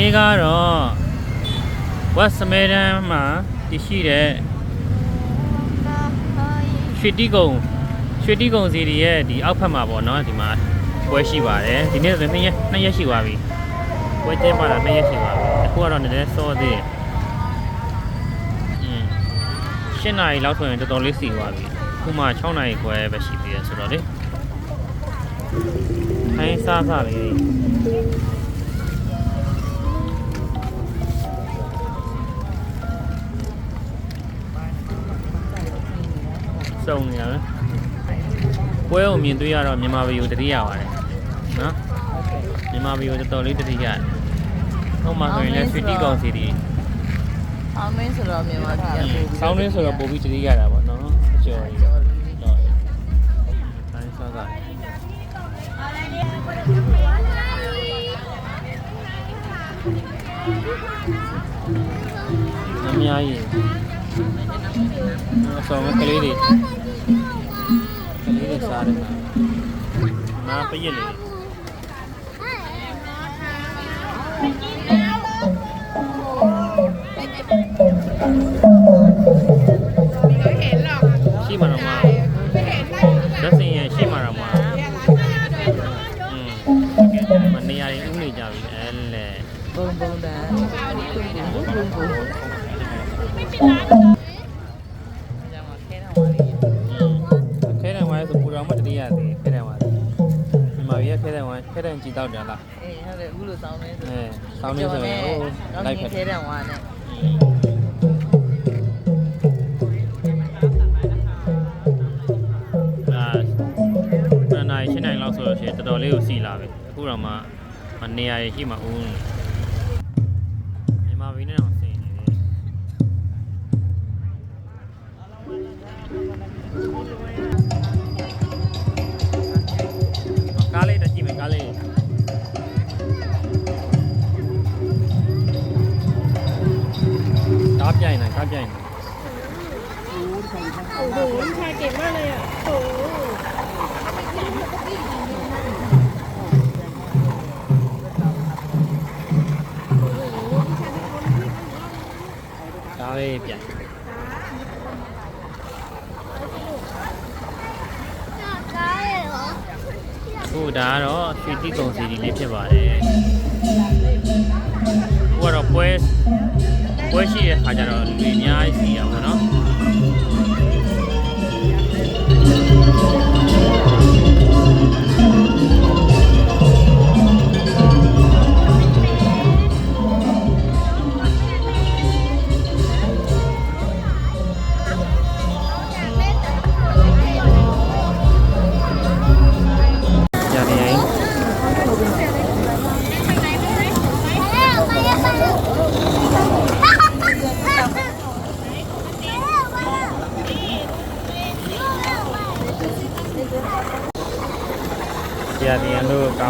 နေ့ကတော့ဝက်စမဲတန်းမှာတည်ရှိတဲ့ရွှေတိကုံရွှေတိကုံစီရီရဲ့ဒီအောက်ဖက်မှာပေါ့နော်ဒီမှာပွဲရှိပါတယ်ဒီနေ့ဆို2ရက်2ရက်ရှိပါပြီပွဲကျင်းပါတာ2ရက်ရှိပါပြီအခုကတော့နည်းနည်းစောသေးတယ်อืม7နာရီလောက်ဆိုရင်တော်တော်လေးစီသွားပြီအခုမှ6နာရီခွဲပဲရှိသေးတယ်ဆိုတော့လေခိုင်းစားစားလေး စုံနေရတယ်ပွဲကိုမြင်တွေ့ရတော့မြန်မာဗီယိုတတိရပါတယ်နော်မြန်မာဗီယိုတော်တော်လေးတတိရတယ်ဟိုမှာဆိုရင်လည်းဆွီတီကောင်စီတီအောင်မင်းဆိုတော့မြန်မာပြည်ကပို့ပြီးဆောင်းရင်းဆိုတော့ပို့ပြီးတတိရတာပေါ့နော်အကျော်ကြီးကျော်လေးတော့တိုင်းစားစားအများကြီးအဆောင်ကလေးတွေ సారీ నా పయ్యలే Boom boom da. Boom boom boom. တယ်ကြည်တော့ကြလားအေးဟုတ်တယ်အခုလိုစောင်းနေဆိုအဲဆောင်းနေဆိုရင်ဟိုတော့လိုက်ဒီဖက်ခဲတံဝါနဲ့အာနာရီရှင်းနိုင်လောက်ဆိုလို့ရှိရင်တော်တော်လေးကိုစီလာပဲအခုတော့မှမနေရာရရှိမှာဦးမြန် โอ้โหวิชาเก่งมากเลยอ่ะโอ้โห ကားလေးပြိုင် ခုဒါကတော့ရွှေတိကုံစီဒီလေးဖြစ်ပါတယ်ခုကတော့ပွဲပွဲရှိတဲ့ခါကျတော့လူတွေအများကြီးစီရပါတော့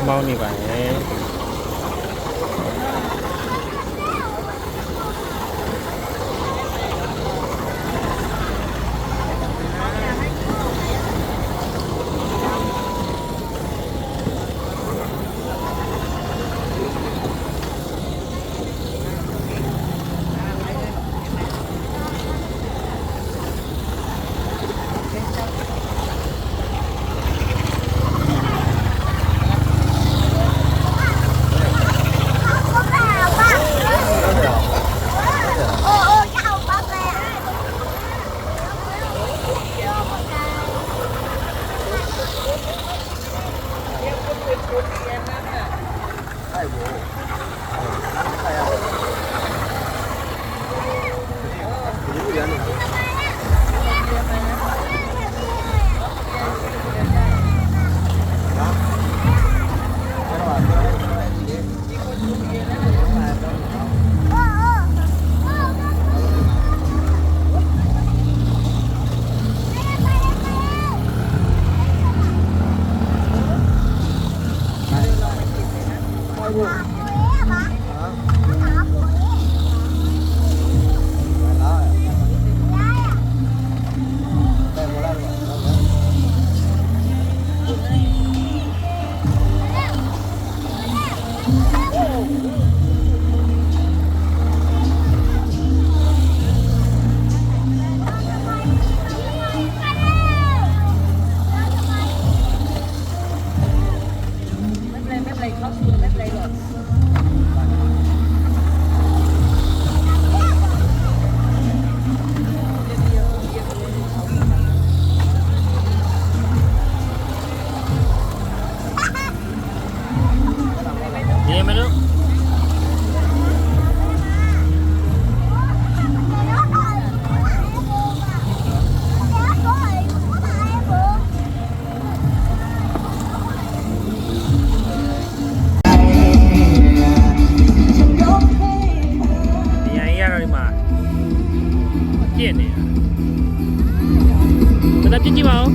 猫咪玩。吧泰国 Tiene. ¿Verdad, Chichibao?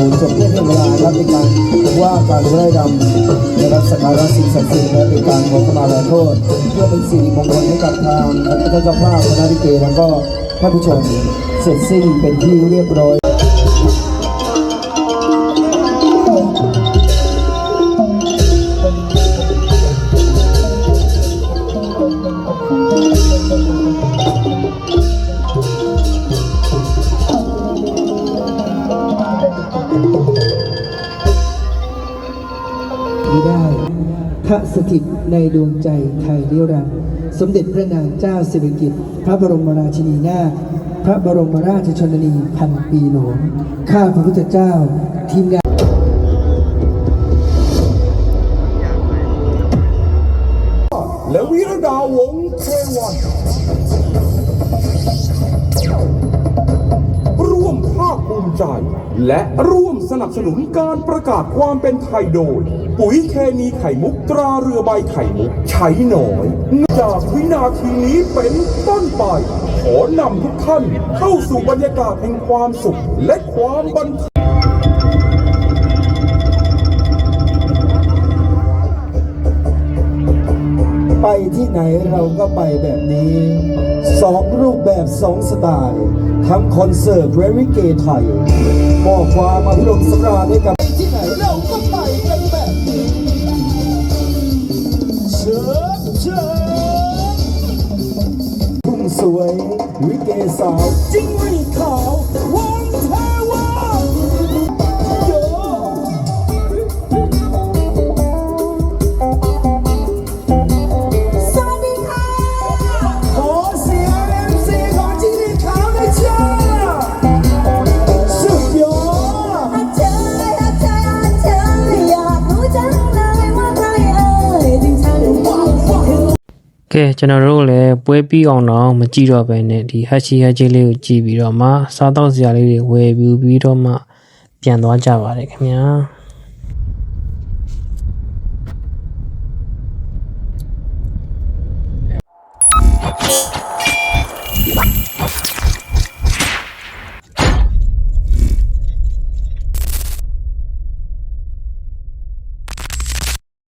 สู่เพลงเร็วจบด้วยเพลงเวลาครับเป็นการว่าการไร่ดำในรัศการสิ่งศักดิ์สิทธิ์และเป็นการขอขมาลาโทษ เพื่อเป็นสิริมงคลให้กับทางพระเจ้าภาพคณะลิเกแล้วก็ท่านผู้ชมเสร็จสิ้นเป็นที่เรียบร้อย สถิตในดวงใจไทยนิรันดร์สมเด็จพระนางเจ้าสิริกิติ์พระบรมราชินีนาถพระบรมราชชนนีพันปีหลวงข้าพระพุทธเจ้าทีมงาน บสนุนการประกาศความเป็นไทยโดย ปุ๋ยเคมีไข่มุกตราเรือใบไข่มุก ใช้หน้อย จากวินาทีนี้เป็นต้นไป ขอนำทุกท่านเข้าสู่บรรยากาศแห่งความสุขและความบันเทิงไปที่ไหนเราก็ไปแบบนี้ สองรูปแบบสองสไตล์ทั้งคอนเสิร์ตเรวิเกไทยมอบความอภิรมย์สำราญให้กับที่ไหนเราก็ไปกันแบบนี้เชิญเชิญทุ่งสวยวิเกสาวจิ้งหรีดขาววัง ကဲကျွန်တော်တို့လည်းပွဲပြီးအောင်တော့မကြည့်တော့ပဲနဲ့ဒီဟက်ချီဟက်ချီလေးကိုကြည့်ပြီးတော့မှစားတော့စရာလေးတွေဝယ်ပြီးပြီးတော့မှပြန်သွားကြပါတယ်ခင်ဗျာ